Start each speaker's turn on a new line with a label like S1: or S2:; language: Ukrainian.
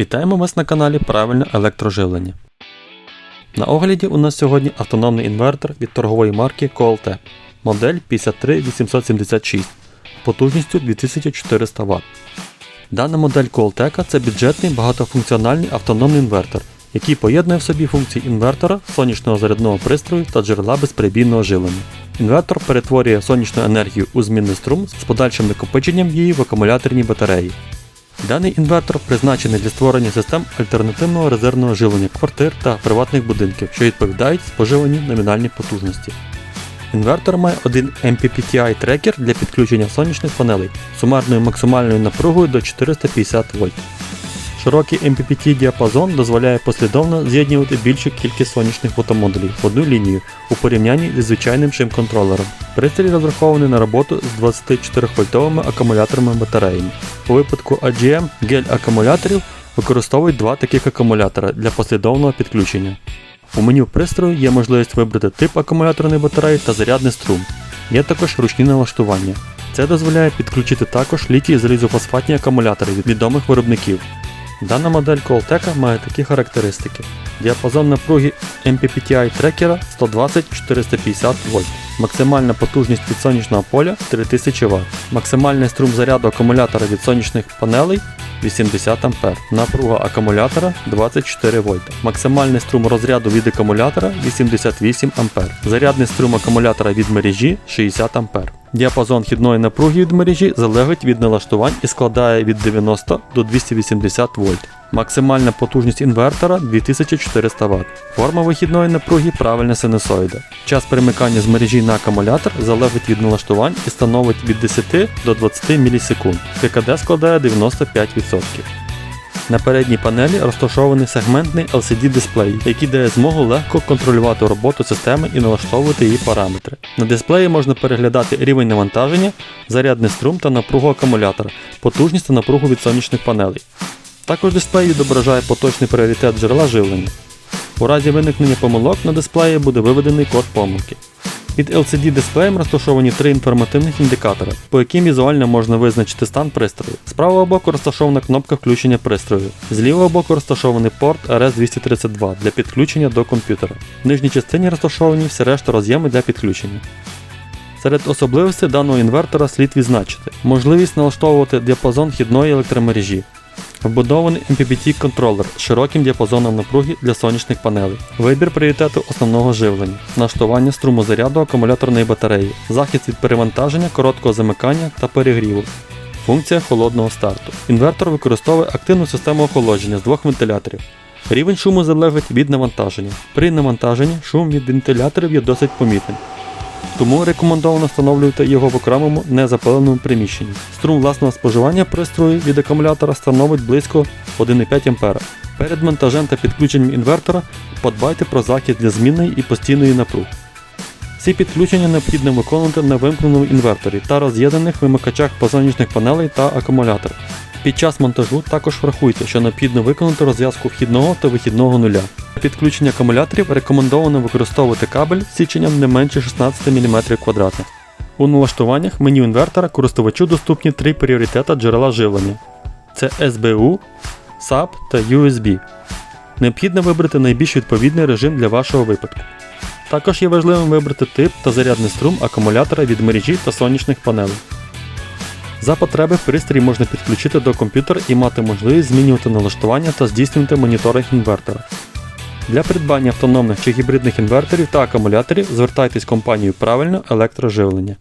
S1: Вітаємо вас на каналі Правильне електроживлення. На огляді у нас сьогодні автономний інвертор від торгової марки COLT, модель 53876 потужністю 2400 Вт. Дана модель Cooltech це бюджетний багатофункціональний автономний інвертор, який поєднує в собі функції інвертора, сонячного зарядного пристрою та джерела безперебійного живлення. Інвертор перетворює сонячну енергію у змінний струм з подальшим накопиченням її в акумуляторній батареї. Даний інвертор призначений для створення систем альтернативного резервного живлення квартир та приватних будинків, що відповідають споживаній номінальній потужності. Інвертор має один MPPTI трекер для підключення сонячних панелей з сумарною максимальною напругою до 450 вольт. Широкий MPPT діапазон дозволяє послідовно з'єднувати більшу кількість сонячних фотомодулів в одну лінію у порівнянні зі звичайним шим-контролером. Пристрій розрахований на роботу з 24-вольтовими акумуляторними батареями. У випадку AGM гель-акумуляторів використовують два таких акумулятора для послідовного підключення. У меню пристрою є можливість вибрати тип акумуляторної батареї та зарядний струм. Є також ручні налаштування. Це дозволяє підключити також літій залізофосфатні акумулятори від відомих виробників. Дана модель Колтека має такі характеристики. Діапазон напруги MPPTI трекера 120-450 вольт. Максимальна потужність від сонячного поля 3000 Вт. Максимальний струм заряду акумулятора від сонячних панелей 80 А. Напруга акумулятора 24 В. Максимальний струм розряду від акумулятора 88 А. Зарядний струм акумулятора від мережі 60 А. Діапазон хідної напруги від мережі залежить від налаштувань і складає від 90 до 280 вольт. Максимальна потужність інвертора 2400 Вт. Форма вихідної напруги правильна синусоїда. Час перемикання з мережі на акумулятор залежить від налаштувань і становить від 10 до 20 мілісекунд. ККД складає 95%. На передній панелі розташований сегментний LCD-дисплей, який дає змогу легко контролювати роботу системи і налаштовувати її параметри. На дисплеї можна переглядати рівень навантаження, зарядний струм та напругу акумулятора, потужність та напругу від сонячних панелей. Також дисплей відображає поточний пріоритет джерела живлення. У разі виникнення помилок на дисплеї буде виведений код помилки. Під LCD дисплеєм розташовані три інформативних індикатори, по яким візуально можна визначити стан пристрою. З правого боку розташована кнопка включення пристрою. З лівого боку розташований порт RS232 для підключення до комп'ютера. В нижній частині розташовані всі решта роз'єми для підключення. Серед особливостей даного інвертора слід відзначити можливість налаштовувати діапазон хідної електромережі, Вбудований MPPT контролер з широким діапазоном напруги для сонячних панелей, вибір пріоритету основного живлення, налаштування струму заряду акумуляторної батареї, захист від перевантаження, короткого замикання та перегріву. Функція холодного старту. Інвертор використовує активну систему охолодження з двох вентиляторів. Рівень шуму залежить від навантаження. При навантаженні шум від вентиляторів є досить помітним. Тому рекомендовано встановлювати його в окремому незапаленому приміщенні. Струм власного споживання пристрою від акумулятора становить близько 1,5 А. Перед монтажем та підключенням інвертора подбайте про захист для змінної і постійної напруг. Всі підключення необхідно виконувати на вимкненому інверторі та роз'єднаних вимикачах позонячних панелей та акумулятора. Під час монтажу також врахуйте, що необхідно виконати розв'язку вхідного та вихідного нуля. Для підключення акумуляторів рекомендовано використовувати кабель з січенням не менше 16 мм квадратних. У налаштуваннях меню інвертора користувачу доступні три пріоритета джерела живлення: це SBU, SAP та USB. Необхідно вибрати найбільш відповідний режим для вашого випадку. Також є важливим вибрати тип та зарядний струм акумулятора від мережі та сонячних панелей. За потреби пристрій можна підключити до комп'ютера і мати можливість змінювати налаштування та здійснювати моніторинг інвертора. Для придбання автономних чи гібридних інверторів та акумуляторів звертайтесь в компанію правильно електроживлення.